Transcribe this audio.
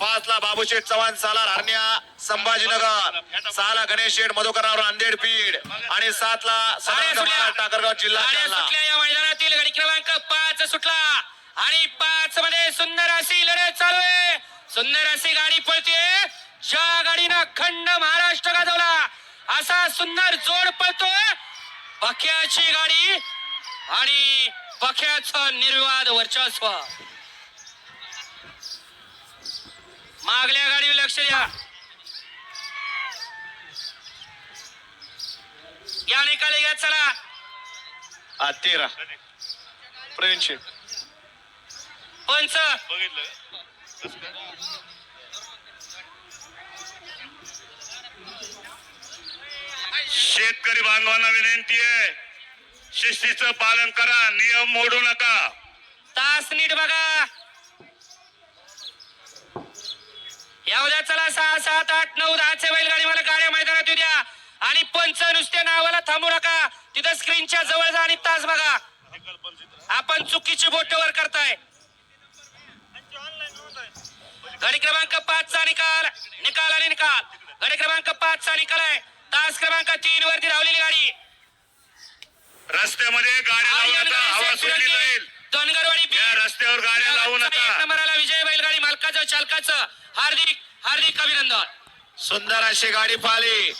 पाच ला बाबूशेठ चव्हाण साला हरण्या संभाजीनगर सहाला गणेश शेठ मधुकरराव नांदेड बीड आणि सात ला टाकरगाव जिल्हा या मैदानातील गाडी क्रमांक पाच सुटला. आणि पाच मध्ये सुंदर अशी लढत चालू आहे. सुंदर अशी गाडी पळते ज्या गाडीनं खंड महाराष्ट्र गाजवला असा सुंदर जोड पळतोय. बख्याची गाडी आणि बख्याचं निर्वाद वर्चस्व. मागल्या गाडीवर लक्ष द्या. या निकाली घ्या चला. हा, तेरा प्रवीण शेठ. पंच. शेतकरी बांधवांना विनंती आहे शिस्तीचं पालन करा नियम मोडू नका. तास नीट बघा. उद्या चला सहा सात आठ नऊ दहाचे बैलगाडी. मला गाड्या मैदानात येऊ द्या. आणि पंच नुसत्या नावाला थांबू नका. तिथं स्क्रीनच्या जवळ जा आणि तास बघा. आपण चुकीची बोट वर करताय. गाडी क्रमांक पाच चा निकाल. निकाल आणि निकाल. गाडी क्रमांक पाच चा निकाल आहे. तास क्रमांक तीन वरती धावलेली गाडी. रस्त्यामध्ये गाड्या लावू आर्यन नका हवा गणेश सोडली जाईल. धनगरवाडी. रस्त्यावर गाड्या लावू नका. नंबराला विजय बैलगाडी मालकाचं चालकाचं. हार्दिक हार्दिक अभिनंदन. सुंदर अशी गाडी पाहिली.